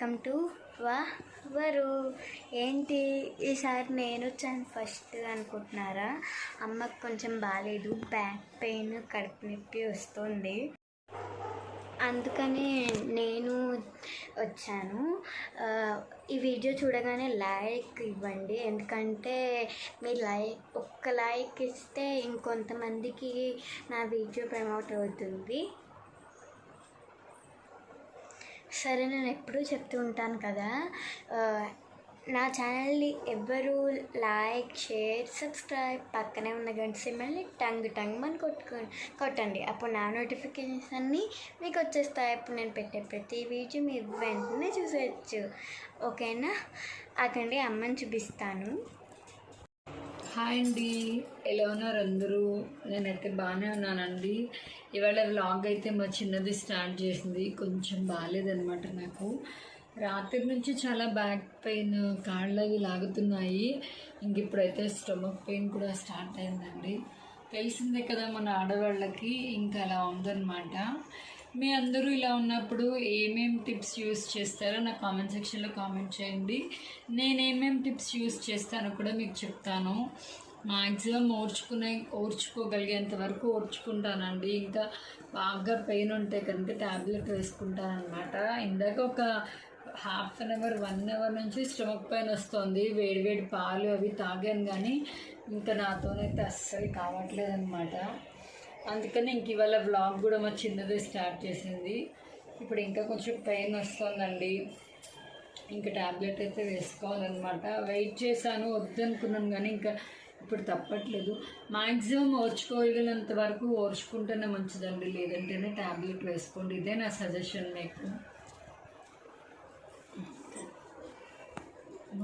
Welcome to వా వరు. ఏంటి? ఈసారి నేను వచ్చాను ఫస్ట్ అనుకుంటున్నారా? అమ్మకు కొంచెం బాగాలేదు బ్యాక్ పెయిన్ కడుపు నొప్పి వస్తుంది. అందుకని నేను వచ్చాను. ఈ వీడియో చూడగానే లైక్ ఇవ్వండి. ఎందుకంటే మీ లైక్ ఒక్క లైక్ ఇస్తే ఇంకొంతమందికి నా వీడియో ప్రమోట్ అవుతుంది. సరే నేను ఎప్పుడూ చెప్తూ ఉంటాను కదా. నా ఛానల్ని ఎవ్వరూ లైక్ షేర్ సబ్స్క్రైబ్ పక్కనే ఉన్న గంట సింబల్ని టంగ్ టంగ్ అని కొట్టుకో కొట్టండి. అప్పుడు నా నోటిఫికేషన్స్ అన్నీ మీకు వచ్చేస్తాయి. అప్పుడు నేను పెట్టే ప్రతి వీడియో మీరు వెంటనే చూసేయచ్చు. ఓకేనా? అక్కడి అమ్మని చూపిస్తాను. హాయ్ అండి. ఎలా ఉన్నారు అందరూ? నేనైతే బాగానే ఉన్నానండి. ఇవాళ వ్లాగ్ అయితే మా చిన్నది స్టార్ట్ చేసింది. కొంచెం బాగాలేదనమాట నాకు. రాత్రి నుంచి చాలా బ్యాక్ పెయిన్ కాళ్ళు అవి లాగుతున్నాయి. ఇంక ఇప్పుడైతే స్టమక్ పెయిన్ కూడా స్టార్ట్ అయిందండి. తెలిసిందే కదా మన ఆడవాళ్ళకి ఇంకా అలా ఉందన్నమాట. మీ అందరూ ఇలా ఉన్నప్పుడు ఏమేం టిప్స్ యూస్ చేస్తారో నా కామెంట్ సెక్షన్లో కామెంట్ చేయండి. నేను ఏమేమి టిప్స్ యూస్ చేస్తానో కూడా మీకు చెప్తాను. మ్యాక్సిమం ఓర్చుకునే ఓర్చుకోగలిగేంత వరకు ఓర్చుకుంటానండి. ఇంకా బాగా పెయిన్ ఉంటే కనుక ట్యాబ్లెట్ వేసుకుంటాను అనమాట ఇందాక ఒక half an hour one hour నుంచి స్టమక్ పెయిన్ వస్తుంది. వేడి వేడి పాలు అవి తాగాను కానీ ఇంకా నాతోనైతే అస్సలు కావట్లేదు అనమాట అందుకని ఇంక ఇవాళ వ్లాగ్ కూడా మా చిన్నదే స్టార్ట్ చేసింది. ఇప్పుడు ఇంకా కొంచెం పెయిన్ వస్తుందండి. ఇంకా ట్యాబ్లెట్ అయితే వేసుకోవాలన్నమాట. వెయిట్ చేశాను వద్దనుకున్నాను కానీ ఇంకా ఇప్పుడు తప్పట్లేదు. మ్యాక్సిమం ఓర్చుకోగలిగినంత వరకు ఓర్చుకుంటేనే మంచిదండి. లేదంటేనే ట్యాబ్లెట్ వేసుకోండి. ఇదే నా సజెషన్ మీకు.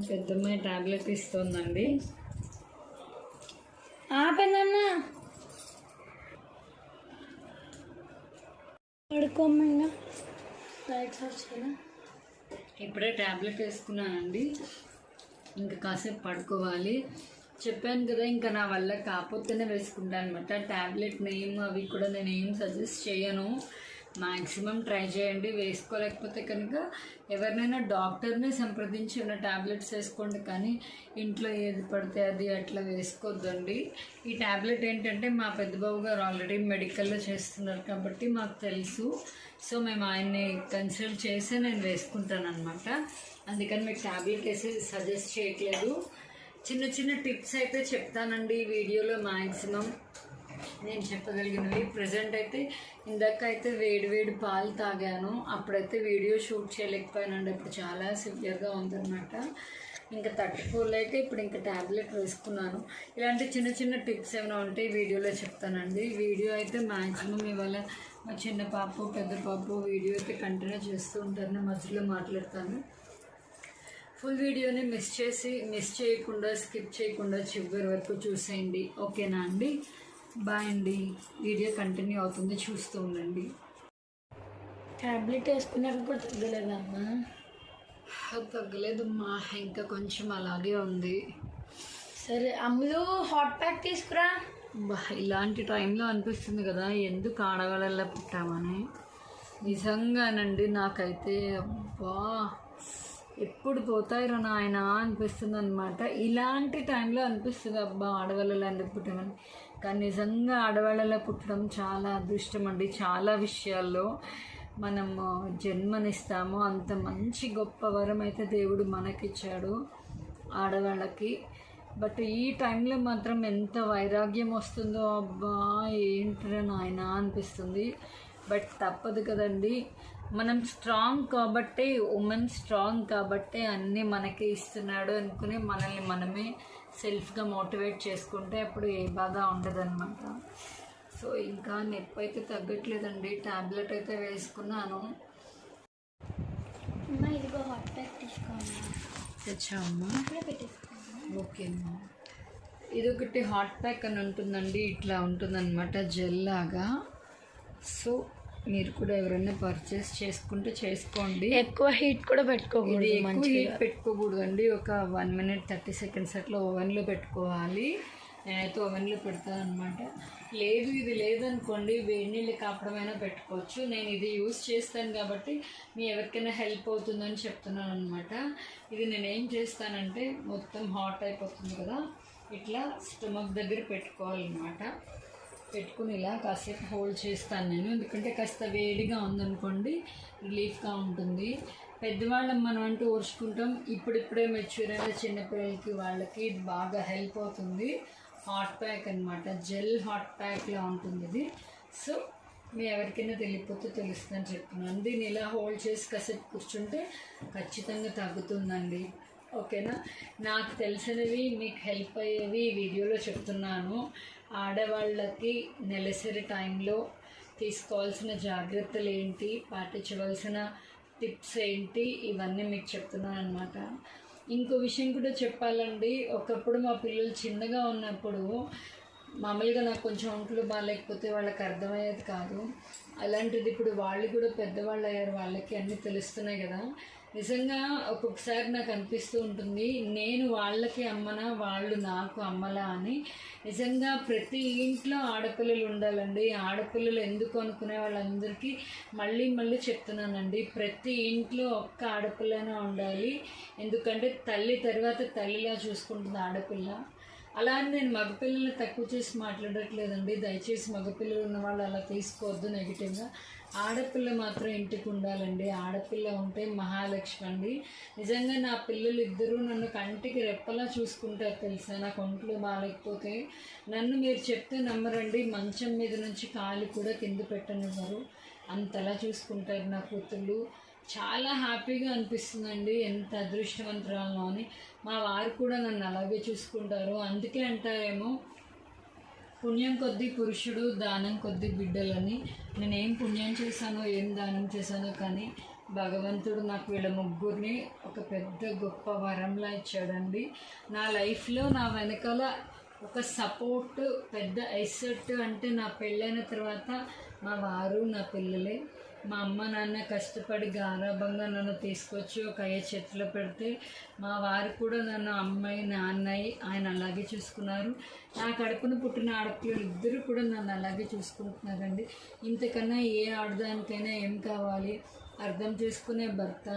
పెద్దమ్మాయి ట్యాబ్లెట్ ఇస్తుందండి. ఆపందన్నా పడుకోమంగా. లైట్స్ వచ్చాయి ఇప్పుడే ట్యాబ్లెట్ వేసుకున్నానండి ఇంకా కాసేపు పడుకోవాలి. చెప్పాను కదా ఇంకా నా వల్ల కాకపోతేనే వేసుకుంటాను అనమాట ట్యాబ్లెట్ నేమ్ అవి కూడా నేను ఏం సజెస్ట్ చేయను. మ్యాక్సిమం ట్రై చేయండి. వేసుకోలేకపోతే కనుక ఎవరినైనా డాక్టర్ని సంప్రదించి ఉన్న ట్యాబ్లెట్స్ వేసుకోండి. కానీ ఇంట్లో ఏది పడితే అది అట్లా వేసుకోవద్దండి ఈ ట్యాబ్లెట్ ఏంటంటే మా పెద్దబాబు గారు ఆల్రెడీ మెడికల్లో చేస్తున్నారు కాబట్టి మాకు తెలుసు. సో మేము ఆయన్ని కన్సల్ట్ చేసే నేను వేసుకుంటాను అనమాట అందుకని మీకు ట్యాబ్లెట్ వేసి సజెస్ట్ చేయట్లేదు. చిన్న చిన్న టిప్స్ అయితే చెప్తానండి ఈ వీడియోలో మ్యాక్సిమం నేను చెప్పగలిగినవి. ప్రజెంట్ అయితే ఇందాక అయితే వేడి వేడి పాలు తాగాను. అప్పుడైతే వీడియో షూట్ చేయలేకపోయానండి. ఇప్పుడు చాలా సివియర్గా ఉందన్నమాట. ఇంకా తట్టుకోలేక ఇప్పుడు ఇంకా ట్యాబ్లెట్ వేసుకున్నాను. ఇలాంటి చిన్న చిన్న టిప్స్ ఏమైనా ఉంటే వీడియోలో చెప్తానండి. వీడియో అయితే మ్యాక్సిమం ఇవాళ మా చిన్న పాప పెద్ద పాప వీడియో అయితే కంటిన్యూ చేస్తూ ఉంటాను మధ్యలో మాట్లాడతాను. ఫుల్ వీడియోని మిస్ చేసి మిస్ చేయకుండా స్కిప్ చేయకుండా చివరి వరకు చూసేయండి. ఓకేనా అండి? బాయ్ అండి. వీడియో కంటిన్యూ అవుతుంది. చూస్తూ ఉండండి. టాబ్లెట్ వేసుకున్నాక కూడా తగ్గలేదమ్మా. తగ్గలేదమ్మా. ఇంకా కొంచెం అలాగే ఉంది. సరే అమ్ములు హాట్ ప్యాక్ తీసుకురా. బా ఇలాంటి టైంలో అనిపిస్తుంది కదా. ఎందుకు ఆడవాళ్ళ పుట్టామని. నిజంగానండి నాకైతే అబ్బా ఎప్పుడు పోతాయిరా నాయన అనిపిస్తుంది అనమాట ఇలాంటి టైంలో అనిపిస్తుంది అబ్బా ఆడవాళ్ళలో ఎందుకు పుట్టామని. కానీ నిజంగా ఆడవాళ్ళలో పుట్టడం చాలా అదృష్టం అండి. చాలా విషయాల్లో మనము జన్మనిస్తాము. అంత మంచి గొప్ప వరం అయితే దేవుడు మనకిచ్చాడు ఆడవాళ్ళకి. బట్ ఈ టైంలో మాత్రం ఎంత వైరాగ్యం వస్తుందో అబ్బా ఏంటిరా నాయన అనిపిస్తుంది. బట్ తప్పదు కదండి. మనం స్ట్రాంగ్ కాబట్టే ఉమెన్ స్ట్రాంగ్ కాబట్టే అన్నీ మనకే ఇస్తున్నాడు అనుకుని మనల్ని మనమే సెల్ఫ్గా మోటివేట్ చేసుకుంటే అప్పుడు ఏ బాధ ఉండదన్నమాట. సో ఇంకా నొప్పి అయితే తగ్గట్లేదండి. ట్యాబ్లెట్ అయితే వేసుకున్నాను. ఇదిగో హాట్ ప్యాక్ తీసుకోమ్మా. తెచ్చామమ్మా ఓకే అమ్మా. ఇది ఒకటి హాట్ ప్యాక్ అని ఉంటుందండి. ఇట్లా ఉంటుందన్నమాట జెల్ లాగా. సో మీరు కూడా ఎవరైనా పర్చేస్ చేసుకుంటే చేసుకోండి. ఎక్కువ హీట్ కూడా పెట్టుకోకూడదు ఎక్కువ హీట్ పెట్టుకోకూడదండి. ఒక వన్ మినిట్ థర్టీ సెకండ్స్ అట్లా ఓవెన్లో పెట్టుకోవాలి. నేనైతే ఓవెన్లో పెడతాను అనమాట లేదు ఇది లేదనుకోండి వేడి నీళ్ళు కాపడమైనా పెట్టుకోవచ్చు. నేను ఇది యూస్ చేస్తాను కాబట్టి మీ ఎవరికైనా హెల్ప్ అవుతుందని చెప్తున్నాను అనమాట ఇది నేను ఏం చేస్తానంటే మొత్తం హాట్ అయిపోతుంది కదా. ఇట్లా స్టమక్ దగ్గర పెట్టుకోవాలన్నమాట. పెట్టుకుని ఇలా కాసేపు హోల్డ్ చేస్తాను నేను. ఎందుకంటే కాస్త వేడిగా ఉందనుకోండి రిలీఫ్గా ఉంటుంది. పెద్దవాళ్ళం మనం అంటూ ఓర్చుకుంటాం ఇప్పుడిప్పుడే మెచ్యూర్ అయిన చిన్నపిల్లలకి వాళ్ళకి ఇది బాగా హెల్ప్ అవుతుంది. హాట్ ప్యాక్ అనమాట జెల్ హాట్ ప్యాక్లా ఉంటుంది ఇది. సో మీ ఎవరికైనా తెలియకపోతే తెలుస్తుందని చెప్తున్నాను. దీన్ని ఇలా హోల్డ్ చేసి కాసేపు కూర్చుంటే ఖచ్చితంగా తగ్గుతుందండి. ఓకేనా? నాకు తెలిసినవి మీకు హెల్ప్ అయ్యేవి వీడియోలో చెప్తున్నాను. ఆడవాళ్ళకి నెలసరి టైంలో తీసుకోవాల్సిన జాగ్రత్తలు ఏంటి పాటించవలసిన టిప్స్ ఏంటి? ఇవన్నీ మీకు చెప్తున్నాను అనమాట ఇంకో విషయం కూడా చెప్పాలండి. ఒకప్పుడు మా పిల్లలు చిన్నగా ఉన్నప్పుడు మామూలుగా నాకు కొంచెం ఒంట్లో బాగాలేకపోతే వాళ్ళకి అర్థమయ్యేది కాదు. అలాంటిది ఇప్పుడు వాళ్ళు కూడా పెద్దవాళ్ళు అయ్యారు. వాళ్ళకి అన్నీ తెలుస్తున్నాయి కదా. నిజంగా ఒక్కొక్కసారి నాకు అనిపిస్తూ ఉంటుంది నేను వాళ్ళకి అమ్మనా వాళ్ళు నాకు అమ్మలా అని. నిజంగా ప్రతి ఇంట్లో ఆడపిల్లలు ఉండాలండి. ఆడపిల్లలు ఎందుకు అనుకునే వాళ్ళందరికీ మళ్ళీ మళ్ళీ చెప్తున్నానండి. ప్రతి ఇంట్లో ఒక్క ఆడపిల్లనే ఉండాలి. ఎందుకంటే తల్లి తర్వాత తల్లిలా చూసుకుంటుంది ఆడపిల్ల. అలా అని నేను మగపిల్లల్ని తక్కువ చేసి మాట్లాడట్లేదండి. దయచేసి మగపిల్లలు ఉన్న వాళ్ళు అలా తీసుకోవద్దు నెగిటివ్గా ఆడపిల్ల మాత్రం ఇంటికి ఉండాలండి. ఆడపిల్ల ఉంటే మహాలక్ష్మి అండి. నిజంగా నా పిల్లలు ఇద్దరూ నన్ను కంటికి రెప్పలా చూసుకుంటారు తెలుసా? నాకు ఒంట్లో బాగాలేకపోతే నన్ను మీరు చెప్తే నమ్మరండి. మంచం మీద నుంచి కాలు కూడా కింద పెట్టనివ్వరు. అంతలా చూసుకుంటారు నా కూతుళ్ళు. చాలా హ్యాపీగా అనిపిస్తుందండి. ఎంత అదృష్టవంతురాలను అని. మా వారు కూడా నన్ను అలాగే చూసుకుంటారు. అందుకే అంటారేమో పుణ్యం కొద్దీ పురుషుడు దానం కొద్దీ బిడ్డలని. నేనేం పుణ్యం చేశానో ఏం దానం చేశానో కానీ భగవంతుడు నాకు వీళ్ళ ముగ్గురిని ఒక పెద్ద గొప్ప వరంలా ఇచ్చాడండి. నా లైఫ్లో నా వెనకాల ఒక సపోర్ట్ పెద్ద ఎసెట్ అంటే నా పెళ్ళైన తర్వాత మా వారు నా పిల్లలే. మా అమ్మ నాన్న కష్టపడి గారాభంగా నన్ను తీసుకొచ్చి ఒక అయ్యే చేతిలో పెడితే మా వారు కూడా నన్ను అమ్మాయి నాన్నయ్య ఆయన అలాగే చూసుకున్నారు. నా కడుపున పుట్టిన ఆడపిల్లలు ఇద్దరు కూడా నన్ను అలాగే చూసుకుంటున్నారండి. ఇంతకన్నా ఏ ఆడదానికైనా ఏం కావాలి? అర్థం చేసుకునే భర్త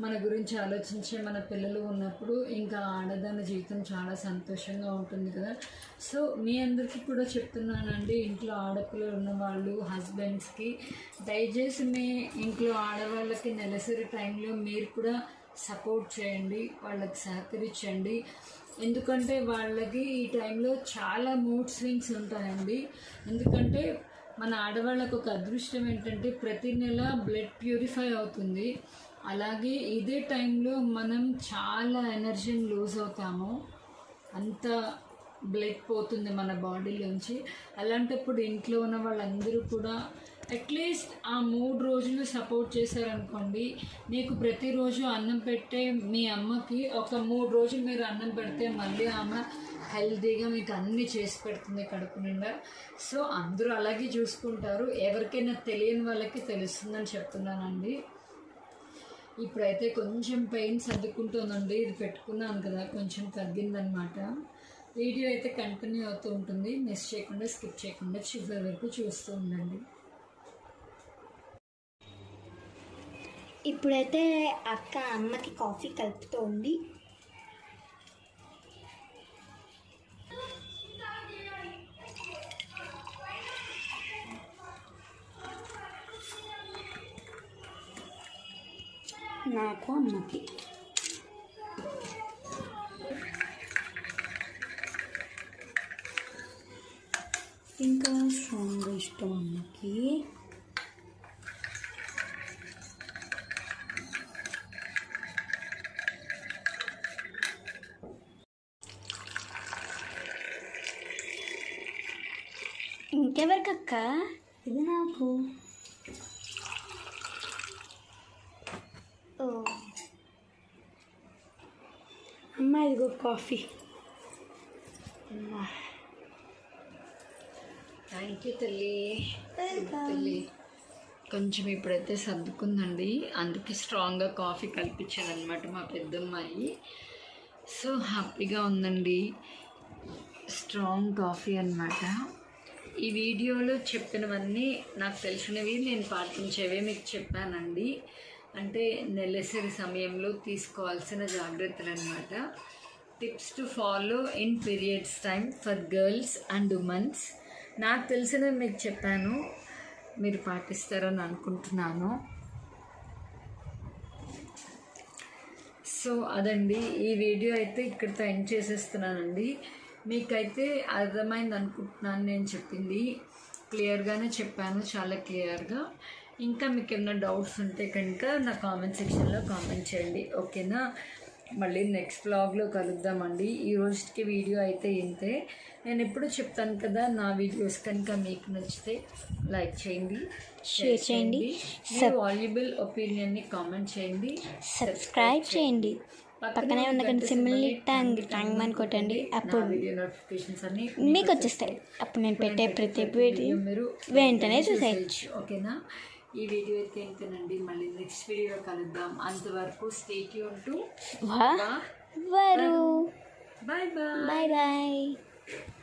మన గురించి ఆలోచించే మన పిల్లలు ఉన్నప్పుడు ఇంకా ఆడదాని జీవితం చాలా సంతోషంగా ఉంటుంది కదా. సో మీ అందరికీ కూడా చెప్తున్నానండి ఇంట్లో ఆడపిల్లలు ఉన్న వాళ్ళు హస్బెండ్స్కి దయచేసి మీ ఇంట్లో ఆడవాళ్ళకి నెలసరి టైంలో మీరు కూడా సపోర్ట్ చేయండి వాళ్ళకి సహకరించండి. ఎందుకంటే వాళ్ళకి ఈ టైంలో చాలా మూడ్ స్వింగ్స్ ఉంటాయండి. ఎందుకంటే మన ఆడవాళ్ళకు ఒక అదృష్టం ఏంటంటే ప్రతి నెల బ్లడ్ ప్యూరిఫై అవుతుంది. అలాగే ఇదే టైంలో మనం చాలా ఎనర్జీని లూజ్ అవుతాము. అంత బ్లడ్ పోతుంది మన బాడీలోంచి అలాంటప్పుడు ఇంట్లో ఉన్న వాళ్ళందరూ కూడా అట్లీస్ట్ ఆ మూడు రోజులు సపోర్ట్ చేశారనుకోండి మీకు ప్రతిరోజు అన్నం పెట్టే మీ అమ్మకి ఒక మూడు రోజులు మీరు అన్నం పెడితే మళ్ళీ ఆమె హెల్తీగా మీకు అన్నీ చేసి పెడుతుంది కడుపు నిండా. సో అందరూ అలాగే చూసుకుంటారు. ఎవరికైనా తెలియని వాళ్ళకి తెలుస్తుందని చెప్తున్నానండి. ఇప్పుడైతే కొంచెం పెయిన్ సర్దుకుంటుందండి ఇది పెట్టుకున్నాను కదా కొంచెం తగ్గిందనమాట వీడియో అయితే కంటిన్యూ అవుతూ ఉంటుంది. మిస్ చేయకుండా స్కిప్ చేయకుండా చివరి వరకు చూస్తూ ఉండండి. ఇప్పుడైతే అక్క అమ్మకి కాఫీ కలుపుతోంది. నాకు అమ్మకి ఇంకా స్ట్రాంగ్గా ఇష్టం అమ్మకి ఇంకెవరికక్క ఇది నాకు ఓ అమ్మ ఇదిగో కాఫీ థ్యాంక్ యూ తల్లి. తల్లి. కొంచెం ఇప్పుడైతే సర్దుకుందండి. అందుకే స్ట్రాంగ్గా కాఫీ కల్పించాను అనమాట మా పెద్దమ్మాయి. సో హ్యాపీగా ఉందండి. స్ట్రాంగ్ కాఫీ అన్నమాట. ఈ వీడియోలో చెప్పినవన్నీ నాకు తెలిసినవి నేను పాటించేవే మీకు చెప్పానండి. అంటే నెలసరి సమయంలో తీసుకోవాల్సిన జాగ్రత్తలు అనమాట tips to follow in periods time for girls and womens నాకు తెలిసినవి మీకు చెప్పాను. మీరు పాటిస్తారని అనుకుంటున్నాను. సో అదండి. ఈ వీడియో అయితే ఇక్కడితో ఎండ్ చేసేస్తున్నానండి. మీకైతే అర్థమైంది అనుకుంటున్నాను నేను చెప్పింది. క్లియర్గానే చెప్పాను చాలా క్లియర్గా. ఇంకా మీకు ఏమైనా డౌట్స్ ఉంటే కనుక నా కామెంట్ సెక్షన్లో కామెంట్ చేయండి. ఓకేనా? మళ్ళీ నెక్స్ట్ వ్లాగ్లో కలుద్దామండి. ఈ రోజుకి వీడియో అయితే ఇంతే. నేను ఎప్పుడు చెప్తాను కదా నా వీడియోస్ కనుక మీకు నచ్చితే లైక్ చేయండి షేర్ చేయండి. మీ వాల్యుబుల్ ఒపీనియన్ని కామెంట్ చేయండి. సబ్స్క్రైబ్ చేయండి. పక్కనే ఉన్న గంట సింబల్ని టంగ్ టంగ్ అని కొట్టండి. అప్పుడు వీడియో నోటిఫికేషన్స్ అన్ని మీకు వచ్చేస్తాయి. అప్పుడు నేను పెట్టే ప్రతి వీడియో మీరు వెంటనే చూసేయచ్చు. ఓకేనా? ఈ వీడియో అయితే ఇంతేనండి. మళ్ళీ నెక్స్ట్ వీడియోలో కలుద్దాం. అంతవరకు స్టేట్ యూన్ టు వా. వరు. Bye bye bye bye